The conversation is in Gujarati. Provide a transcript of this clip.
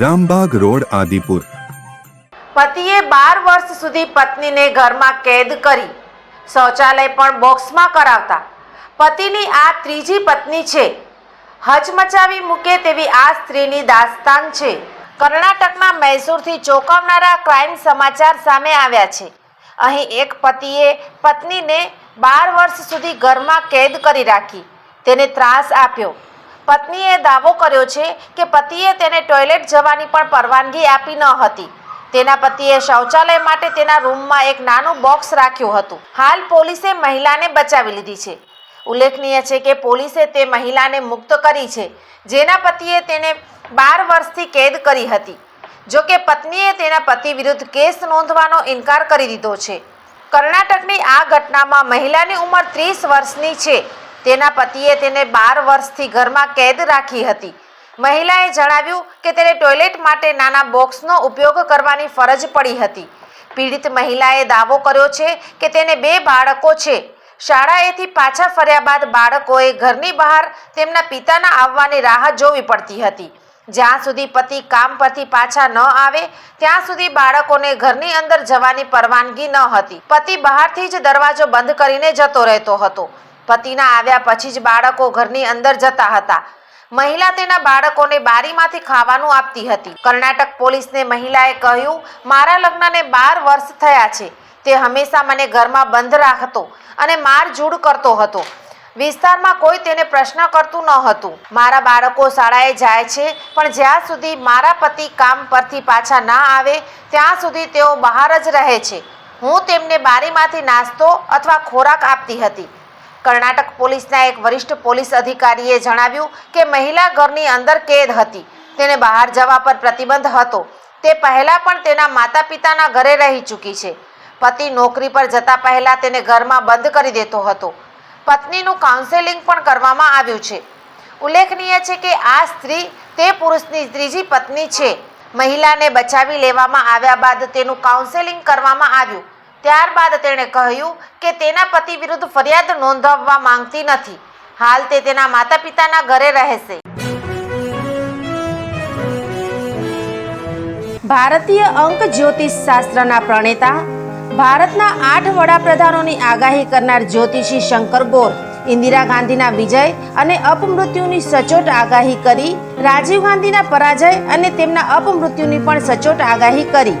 Rambaug road, Adipur. પતિએ બાર વર્ષ સુધી પત્નીને ઘરમાં કેદ કરી. શૌચાલય પણ બોક્સમાં કરાવતા. પતિની આ ત્રીજી પત્ની છે. હચમચાવી મૂકે તેવી આ સ્ત્રીની દાસ્તાન છે. કર્ણાટકના મૈસૂરથી ચોંકાવનારા ક્રાઇમ સમાચાર સામે આવ્યા છે. અહીં એક પતિએ પત્નીને બાર વર્ષ સુધી ઘરમાં કેદ કરી રાખી. તેને ત્રાસ આપ્યો. પત્નીએ દાવો કર્યો છે કે પતિએ તેને ટોયલેટ જવાની પણ પરવાનગી આપી ન હતી. તેના પતિએ શૌચાલય માટે તેના રૂમમાં એક નાનું બોક્સ રાખ્યું હતું. હાલ પોલીસે મહિલાને બચાવી લીધી છે. ઉલ્લેખનીય છે કે પોલીસે તે મહિલાને મુક્ત કરી છે, જેના પતિએ તેને બાર વર્ષથી કેદ કરી હતી. જો કે પત્નીએ તેના પતિ વિરુદ્ધ કેસ નોંધવાનો ઇનકાર કરી દીધો છે. કર્ણાટકની આ ઘટનામાં મહિલાની ઉંમર ત્રીસ વર્ષની છે. તેના પતિએ તેને બાર વર્ષથી ઘરમાં કેદ રાખી હતી. મહિલાએ જણાવ્યું કે તેને ટોયલેટ માટે નાના બોક્સનો ઉપયોગ કરવાની ફરજ પડી હતી. પીડિત મહિલાએ દાવો કર્યો છે કે તેને બે બાળકો છે. શાળાએથી પાછા ફર્યા બાદ બાળકોએ ઘરની બહાર તેમના પિતાના આવવાની રાહ જોવી પડતી હતી. જ્યાં સુધી પતિ કામ પરથી પાછા ન આવે, ત્યાં સુધી બાળકોને ઘરની અંદર જવાની પરવાનગી ન હતી. પતિ બહારથી જ દરવાજો બંધ કરીને જતો રહેતો હતો. પતિના આવ્યા પછી જ બાળકો ઘરની અંદર જતા હતા. મહિલા તેના બાળકોને બારીમાંથી ખાવાનું આપતી હતી. કર્ણાટક પોલીસને મહિલાએ કહ્યું, મારા લગ્નને બાર વર્ષ થયા છે. તે હંમેશા મને ઘરમાં બંધ રાખતો અને મારઝૂડ કરતો હતો. વિસ્તારમાં કોઈ તેને પ્રશ્ન કરતું ન હતું. મારા બાળકો શાળાએ જાય છે, પણ જ્યાં સુધી મારા પતિ કામ પરથી પાછા ના આવે, ત્યાં સુધી તેઓ બહાર જ રહે છે. હું તેમને બારીમાંથી નાસ્તો અથવા ખોરાક આપતી હતી. કર્ણાટક પોલીસના એક વરિષ્ઠ પોલીસ અધિકારીએ જણાવ્યું કે મહિલા ઘરની અંદર કેદ હતી. તેને બહાર જવા પર પ્રતિબંધ હતો. તે પહેલાં પણ તેના માતા પિતાના ઘરે રહી ચૂકી છે. પતિ નોકરી પર જતા પહેલાં તેને ઘરમાં બંધ કરી દેતો હતો. પત્નીનું કાઉન્સેલિંગ પણ કરવામાં આવ્યું છે. ઉલ્લેખનીય છે કે આ સ્ત્રી તે પુરુષની ત્રીજી પત્ની છે. મહિલાને બચાવી લેવામાં આવ્યા બાદ તેનું કાઉન્સેલિંગ કરવામાં આવ્યું. ત્યારબાદ તેણે કહ્યું કે તેના પતિ વિરુદ્ધ ફરિયાદ નોંધાવવા માંગતી નથી. હાલ તે તેના માતા પિતાના ઘરે રહેશે. ભારતીય અંક જ્યોતિષ શાસ્ત્રના પ્રણેતા, ભારતના આઠ વડાપ્રધાનોની આગાહી કરનાર જ્યોતિષી શંકર ગોર, ઇન્દિરા ગાંધીના વિજય અને અપમૃત્યુની સચોટ આગાહી કરી, રાજીવ ગાંધીના પરાજય અને તેમના અપમૃત્યુની પણ સચોટ આગાહી કરી.